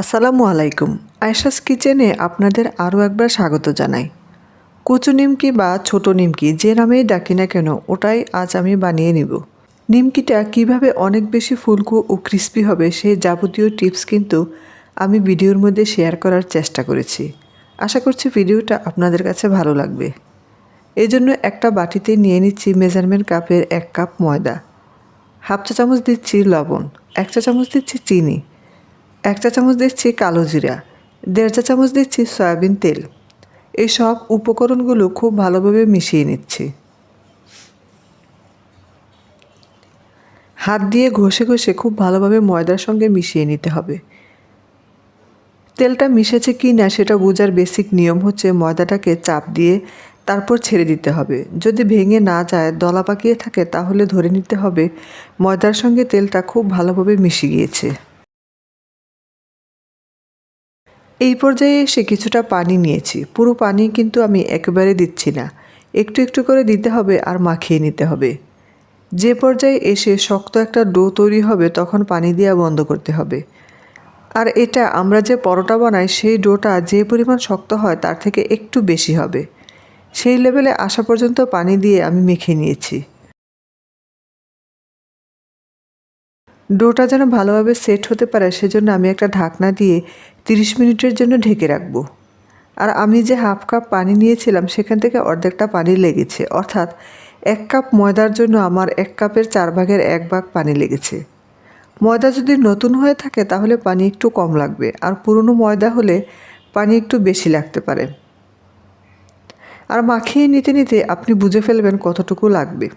আসসালামু আলাইকুম। আয়সাস কিচেনে আপনাদের আরও একবার স্বাগত জানাই। কুচু নিমকি বা ছোট নিমকি যে নামেই ডাকি না কেন, ওটাই আজ আমি বানিয়ে নিব। নিমকিটা কীভাবে অনেক বেশি ফুলকো ও ক্রিস্পি হবে সেই যাবতীয় টিপস কিন্তু আমি ভিডিওর মধ্যে শেয়ার করার চেষ্টা করেছি। আশা করছি ভিডিওটা আপনাদের কাছে ভালো লাগবে। এই জন্য একটা বাটিতে নিয়ে নিচ্ছি মেজারমেন্ট কাপের এক কাপ ময়দা। হাফ চা চামচ দিচ্ছি লবণ, এক চা চামচ দিচ্ছি চিনি। এক চা চামচ দিচ্ছি কালো জিরা, দেড় চা চামচ দিচ্ছি সয়াবিন তেল। এই সব উপকরণগুলো খুব ভালোভাবে মিশিয়ে নিচ্ছি। হাত দিয়ে ঘষে ঘষে খুব ভালোভাবে ময়দার সঙ্গে মিশিয়ে নিতে হবে। তেলটা মিশেছে কি না সেটা বোঝার বেসিক নিয়ম হচ্ছে ময়দাটাকে চাপ দিয়ে তারপর ছেড়ে দিতে হবে। যদি ভেঙে না যায়, দলা পাকিয়ে থাকে, তাহলে ধরে নিতে হবে ময়দার সঙ্গে তেলটা খুব ভালোভাবে মিশে গিয়েছে। এই পর্যায়ে এসে কিছুটা পানি নিয়েছি। পুরো পানি কিন্তু আমি একেবারে দিচ্ছি না। একটু একটু করে দিতে হবে আর মাখিয়ে নিতে হবে। যে পর্যায়ে এসে শক্ত একটা ডো তৈরি হবে, তখন পানি দেওয়া বন্ধ করতে হবে। আর এটা আমরা যে পরোটা বানাই, সেই ডোটা যে পরিমাণ শক্ত হয়, তার থেকে একটু বেশি হবে। সেই লেভেলে আসা পর্যন্ত পানি দিয়ে আমি মেখে নিয়েছি। ডোটা যেন ভালোভাবে সেট হতে পারে, সেজন্য আমি একটা ঢাকনা দিয়ে তিরিশ মিনিটের জন্য ঢেকে রাখব। আর আমি যে হাফ কাপ পানি নিয়েছিলাম, সেখান থেকে অর্ধেকটা পানি লেগেছে। অর্থাৎ এক কাপ ময়দার জন্য আমার এক কাপের চার ভাগের এক ভাগ পানি লেগেছে। ময়দা যদি নতুন হয়ে থাকে, তাহলে পানি একটু কম লাগবে। আর পুরনো ময়দা হলে পানি একটু বেশি লাগতে পারে। আর মাখিয়ে নিতে নিতে আপনি বুঝে ফেলবেন কতটুকু লাগবে।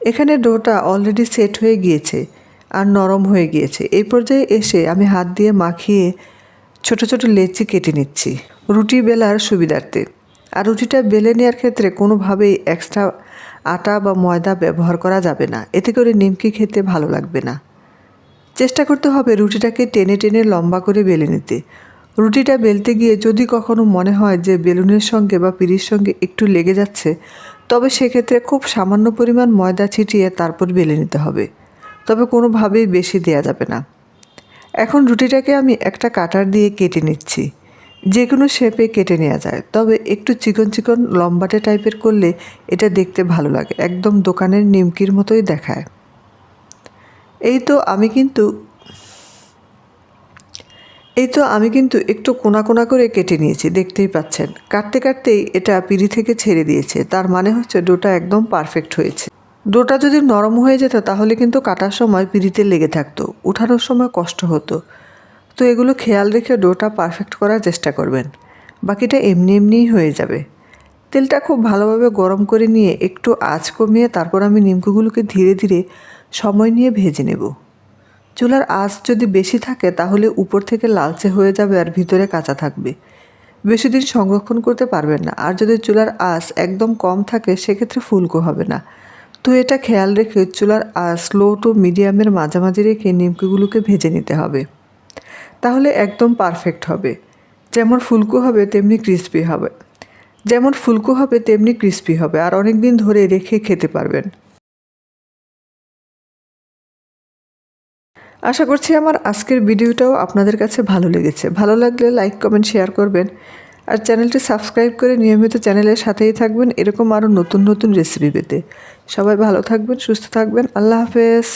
এখানে ডোটা অলরেডি সেট হয়ে গিয়েছে। আর নরম হয়ে গিয়েছে। এই পর্যায়ে এসে আমি হাত দিয়ে মাখিয়ে ছোট ছোট লেচি কেটে নিচ্ছি। রুটি বেলার সুবিধার্থে। আর রুটিটা বেলে নেওয়ার ক্ষেত্রে কোনোভাবেই এক্সট্রা আটা বা ময়দা ব্যবহার করা যাবে না। এতে করে নিমকি খেতে ভালো লাগবে না। চেষ্টা করতে হবে রুটিটাকে টেনে টেনে লম্বা করে বেলে নিতে। রুটিটা বেলতে গিয়ে যদি কখনো মনে হয় যে বেলুনের সঙ্গে বা পিড়ির সঙ্গে একটু লেগে যাচ্ছে, তবে সেক্ষেত্রে খুব সামান্য পরিমাণ ময়দা ছিটিয়ে তারপর বেলে নিতে হবে। তবে কোনোভাবেই বেশি দেয়া যাবে না। এখন রুটিটাকে আমি একটা কাটার দিয়ে কেটে নিচ্ছি। যে কোনো শেপে কেটে নেওয়া যায়, তবে একটু চিকন চিকন লম্বাটে টাইপের করলে এটা দেখতে ভালো লাগে, একদম দোকানের নিমকির মতোই দেখায়। এই তো আমি কিন্তু, এই তো আমি কিন্তু একটু কোনা কোনা করে কেটে নিয়েছি, দেখতেই পাচ্ছেন। কাটতে কাটতেই এটা পিড়ি থেকে ছেড়ে দিয়েছে, তার মানে হচ্ছে ডোটা একদম পারফেক্ট হয়েছে। ডোটা যদি নরম হয়ে যেত, তাহলে কিন্তু কাটার সময় পিড়িতে লেগে থাকতো। উঠানোর সময় কষ্ট হতো। তো এগুলো খেয়াল রেখে ডোটা পারফেক্ট করার চেষ্টা করবেন। বাকিটা এমনি এমনিই হয়ে যাবে। তেলটা খুব ভালোভাবে গরম করে নিয়ে একটু আঁচ কমিয়ে তারপর আমি নিমকুগুলোকে ধীরে ধীরে সময় নিয়ে ভেজে নেব। চুলার আঁচ যদি বেশি থাকে, তাহলে উপর থেকে লালচে হয়ে যাবে আর ভিতরে কাঁচা থাকবে। বেশি দিন সংরক্ষণ করতে পারবেন না। আর যদি চুলার আঁচ একদম কম থাকে, সেক্ষেত্রে ফুলকো হবে না। তো এটা খেয়াল রেখে চুলার স্লো টু মিডিয়ামের মাঝামাঝি রেখে নিমকিগুলোকে ভেজে নিতে হবে। তাহলে একদম পারফেক্ট হবে। যেমন ফুলকো হবে, তেমনি ক্রিস্পি হবে। যেমন ফুলকো হবে, তেমনি ক্রিস্পি হবে। আর অনেক দিন ধরে রেখে খেতে পারবেন। আশা করছি আমার আজকের ভিডিওটাও আপনাদের কাছে ভালো লেগেছে। ভালো লাগলে লাইক কমেন্ট শেয়ার করবেন। আর চ্যানেলটি সাবস্ক্রাইব করে নিয়মিত চ্যানেলের সাথেই থাকবেন। এরকম আরও নতুন নতুন রেসিপি পেতে। সবাই ভালো থাকবেন, সুস্থ থাকবেন। আল্লাহ হাফেজ।